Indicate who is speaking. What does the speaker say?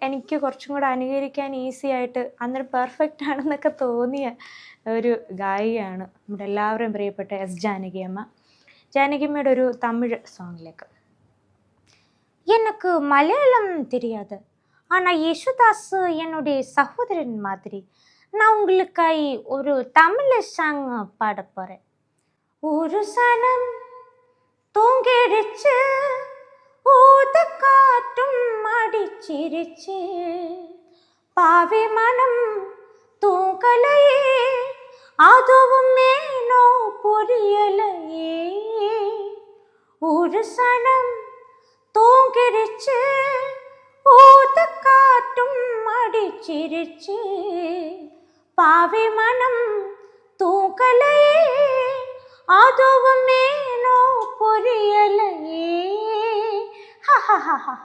Speaker 1: എനിക്ക് കുറച്ചും കൂടെ അനുകരിക്കാൻ ഈസി ആയിട്ട് അന്നേരം പെർഫെക്റ്റ് ആണെന്നൊക്കെ തോന്നിയ ഒരു ഗായികയാണ് നമ്മുടെ എല്ലാവരും പ്രിയപ്പെട്ട എസ് ജാനകിയമ്മ ജാനകിയമ്മയുടെ ഒരു തമിഴ് സോങ്ങിലേക്ക് எனக்கு மலையாளம் தெரியாது ஆனால் யேசுதாஸ் என்னுடைய சகோதரன் மாதிரி நான் உங்களுக்காய் ஒரு தமிழ் சாங் பாட போகிறேன் ஒரு சனம் தூங்கிடுச்சு அடிச்சிருச்சு பாவி மனம் தூங்கலையே அதுவும் ஏனோ புரியலையே ஒரு சனம் தூங்கிடுச்சு ஊத காட்டும் அடிச்சிருச்சு பாவி மனம் தூங்கலையே அதுவும் ஏனோ புரியலையே ஹஹஹஹஹ